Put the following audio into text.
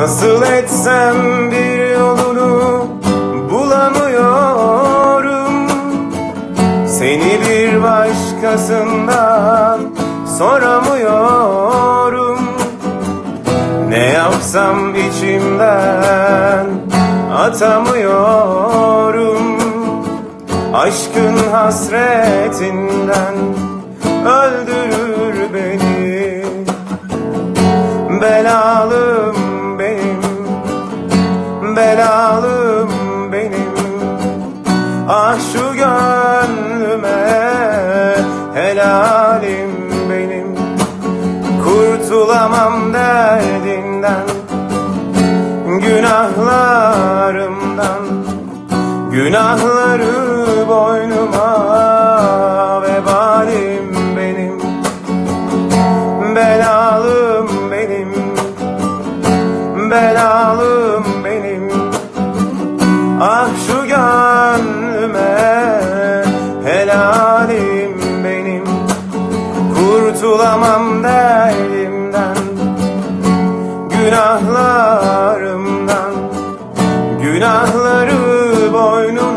Nasıl etsem bir yolunu bulamıyorum. Seni bir başkasından soramıyorum. Ne yapsam içimden atamıyorum. Aşkın hasretinden Belalım benim Ah şu gönlüme Helalim benim. Kurtulamam derdinden Günahlarımdan. Günahları boynuma Vebalim benim. Belalım benim. Belalım helalim benim Kurtulamam derdimden Günahlarımdan Günahları boynum